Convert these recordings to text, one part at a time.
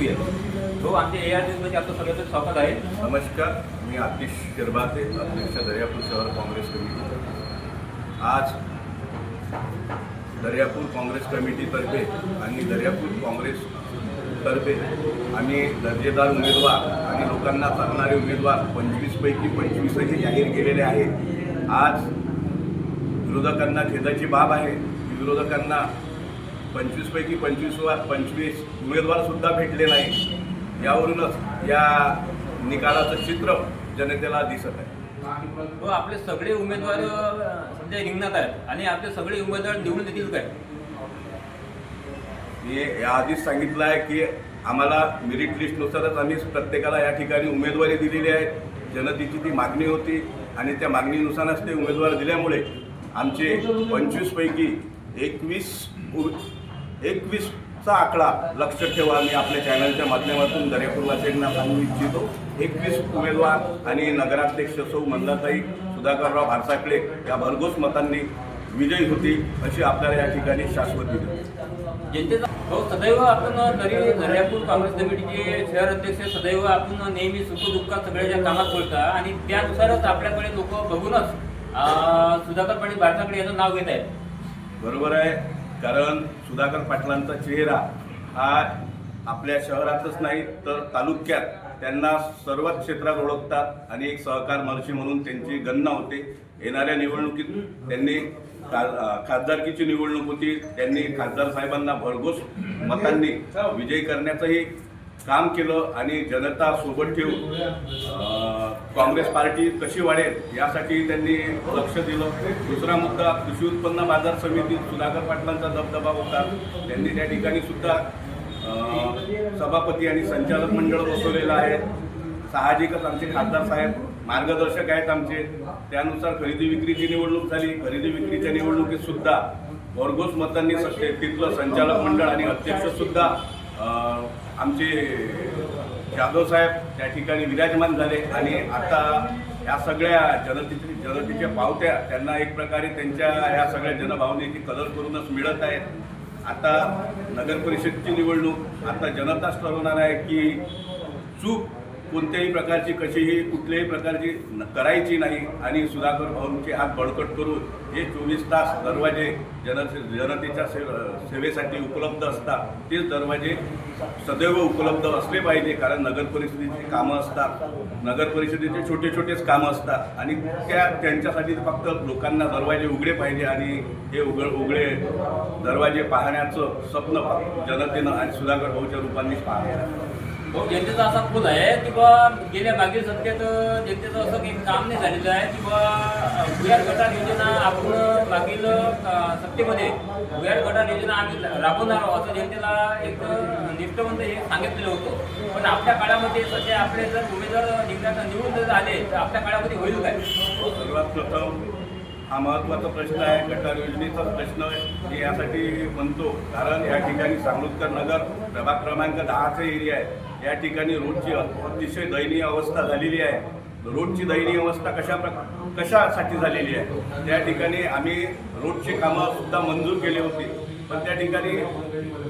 बघूया. हो आमच्या ए आर न्यूजमध्ये आपलं सगळ्याचं स्वागत आहे. नमस्कार. मी आतिश शिरभाते अध्यक्ष दर्यापूर शहर काँग्रेस कमिटी. आज दर्यापूर काँग्रेस कमिटीतर्फे आणि दर्यापूर काँग्रेस तर्फे आम्ही दर्जेदार उमेदवार आणि लोकांना चालणारे उमेदवार पंचवीसपैकी पंचवीसही जाहीर केलेले आहेत. आज विरोधकांना खेदाची बाब आहे. विरोधकांना पंचवीसपैकी पंचवीस वा पंचवीस उमेदवारसुद्धा भेटले नाही यावरूनच या निकालाचं चित्र जनतेला दिसत आहे. हो आपले सगळे उमेदवार सध्या रिंगणात आहेत आणि आपले सगळे उमेदवार निवडून देतील काय? मी याआधीच सांगितलं आहे की आम्हाला मेरिट लिस्टनुसारच आम्ही प्रत्येकाला या ठिकाणी उमेदवारी दिलेली आहे. जनतेची ती मागणी होती आणि त्या मागणीनुसारच ते उमेदवार दिल्यामुळे आमचे पंचवीसपैकी एकवीस एकवीसचा आकडा लक्षात ठेवा. आम्ही आपल्या चॅनलच्या माध्यमातून दर्यापूरवासियांना सांगू इच्छितो. एकवीस उमेदवार आणि नगराध्यक्ष सौ मंदाताई सुधाकरराव भारसाकडे या भरघोस मतांनी विजयी होती अशी आपल्याला या ठिकाणी शाश्वती जनतेचा हो सदैव आपण तरी दर्यापूर काँग्रेस कमिटीचे शहर अध्यक्ष सदैव आपण नेहमी सुखदुःखात सगळ्याच्या कामात बोलता आणि त्यानुसारच आपल्याकडे लोक बघूनच सुधाकर पाटील भारताकडे याचं नाव घेत आहेत. बरोबर आहे. कारण सुधाकर पाटलांचा चेहरा हा आपल्या शहरातच नाही तर तालुक्यात त्यांना सर्वच क्षेत्रात ओळखतात आणि एक सहकार महर्षी म्हणून त्यांची गणना होते. येणाऱ्या निवडणुकीत त्यांनी खा खासदारकीची निवडणूक होती. त्यांनी खासदार साहेबांना भरघोस मतांनी विजयी करण्याचंही काम केलं आणि जनता सोबत ठेवून काँग्रेस पार्टी कशी वाढेल यासाठी त्यांनी लक्ष दिलं. दुसरा मुद्दा कृषी उत्पन्न बाजार समितीत सुधाकर पाटलांचा दबदबा होता. त्यांनी त्या ठिकाणी सुद्धा सभापती आणि संचालक मंडळ बसवलेलं आहे. साहजिकच आमचे खासदार साहेब मार्गदर्शक आहेत आमचे. त्यानुसार खरेदी विक्रीची निवडणूक झाली. खरेदी विक्रीच्या निवडणुकीत सुद्धा भरघोस मतांनी तिथलं संचालक मंडळ आणि अध्यक्षसुद्धा आमचे जाधव साहेब त्या ठिकाणी विराजमान झाले आणि आता या सगळ्या जनतेची जनतेच्या पावत्या त्यांना एक प्रकारे त्यांच्या ह्या सगळ्या जनभावनेची कलर करूनच मिळत आहेत. आता नगर परिषदची निवडणूक आता जनताच ठरवणार आहे की चूक कोणत्याही प्रकारची कशीही कुठल्याही प्रकारची करायची नाही. आणि सुधाकर भाऊंचे हात बळकट करून हे चोवीस तास दरवाजे जन जनतेच्या से सेवेसाठी उपलब्ध असतात. तेच दरवाजे सदैव उपलब्ध असले पाहिजे कारण नगर परिषदेची कामं असतात. नगर परिषदेचे छोटे छोटेच कामं असतात. आणि त्या त्यांच्यासाठी फक्त लोकांना दरवाजे उघडे पाहिजे आणि हे उघड उघडे दरवाजे पाहण्याचं स्वप्न जनतेनं आणि सुधाकर भाऊच्या रूपांनीच पाहण्यात जनतेचा असा पूल आहे की बा गेल्या मागील सत्तेत जनतेचं असं काही काम नाही झालेलं आहे की बा भुयार गटार योजना आपण मागील सत्तेमध्ये भुयार गटार योजना आम्ही राबवणार आहोत असं जनतेला एक निष्ठवंत हे सांगितलेलं होतं. पण आपल्या काळामध्ये सध्या आपले जर उमेदवार निघण्याचा निवडून जर आले तर आपल्या काळामध्ये होईल काय? सर्वात प्रथम हा महत्त्वाचा प्रश्न आहे गटार योजनेचा प्रश्न मी यासाठी म्हणतो. कारण या ठिकाणी सांगोलकर नगर प्रभाग क्रमांक दहाचा एरिया आहे. या ठिकाणी रोडची अतिशय दयनीय अवस्था झालेली आहे. रोडची दयनीय अवस्था कशा प्रकार कशासाठी झालेली आहे? त्या ठिकाणी आम्ही रोडची कामं सुद्धा मंजूर केली होती. पण त्या ठिकाणी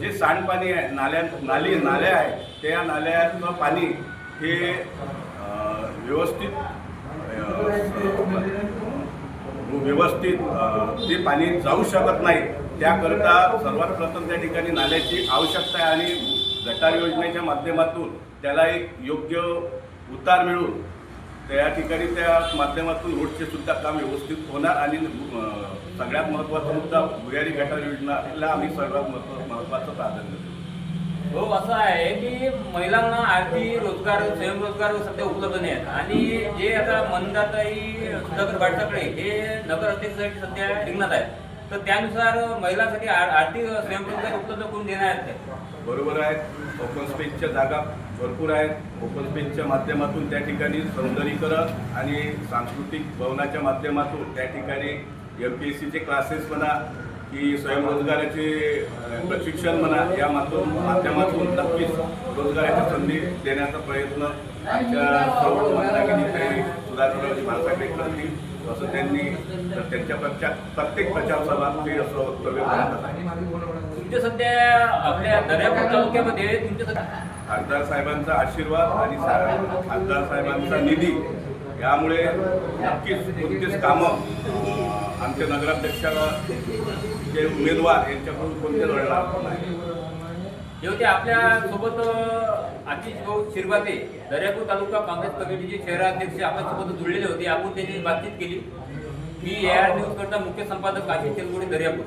जे सांडपाणी आहे नाल्या नाली नाल्या आहे त्या नाल्याचं पाणी हे व्यवस्थित व्यवस्थित ते पाणी जाऊ शकत नाही. त्याकरता सर्वात प्रथम त्या ठिकाणी नाल्याची आवश्यकता आहे आणि गटार योजनेच्या माध्यमातून त्याला एक योग्य उतार मिळून त्या ठिकाणी त्या माध्यमातून रोडचे सुद्धा काम व्यवस्थित होणार आणि सगळ्यात महत्त्वाचा मुद्दा भुयारी गटार योजनाला आम्ही सर्वात महत्त्व महत्त्वाचं प्राधान्य देतो. हो असं आहे की महिलांना आर्थिक रोजगार स्वयंरोजगार सध्या उपलब्ध नाही आहेत. आणि जे आता मनदाताई सुधाकर भाटसाकडे हे नगर अध्यक्षासाठी सध्या रिंगणात आहेत. तर त्यानुसार महिलांसाठी आर- आर्थिक स्वयंरोजगार उपलब्ध करून देणार आहेत बरोबर आहे. ओपन स्पेसच्या जागा भरपूर आहेत. ओपन स्पेसच्या माध्यमातून त्या ठिकाणी सौंदर्यीकरण आणि सांस्कृतिक भवनाच्या माध्यमातून त्या ठिकाणी एम पी एस सीचे क्लासेस म्हणा की स्वयंरोजगाराचे प्रशिक्षण म्हणा या माध्यम माध्यमातून नक्कीच रोजगाराच्या संधी देण्याचा प्रयत्न आमच्या सर्व मंदागिरी सुधाकररावजी माणसाकडे करतील असं त्यांनी तर त्यांच्या प्रचार प्रत्येक प्रचार सभा ते असं वक्तव्य करत आहे तुमचे सध्या आपल्या दर्यापूर तालुक्यामध्ये खासदार साहेबांचा आशीर्वाद आणि खासदार साहेबांचा निधी यामुळे नक्कीच कोणतीच कामं आमच्या नगराध्यक्षाला जे उमेदवार यांच्याकडून कोणतेच घडणार नाही आपल्यासोबत आतिश भाऊ शिरवाते दर्यापूर तालुका काँग्रेस कमिटीचे शहराध्यक्ष आपल्यासोबत जुळलेले होते. आपण त्यांनी बातचीत केली. मी ए आर न्यूज करता मुख्य संपादक आशिष तेलगुडे दर्यापूर.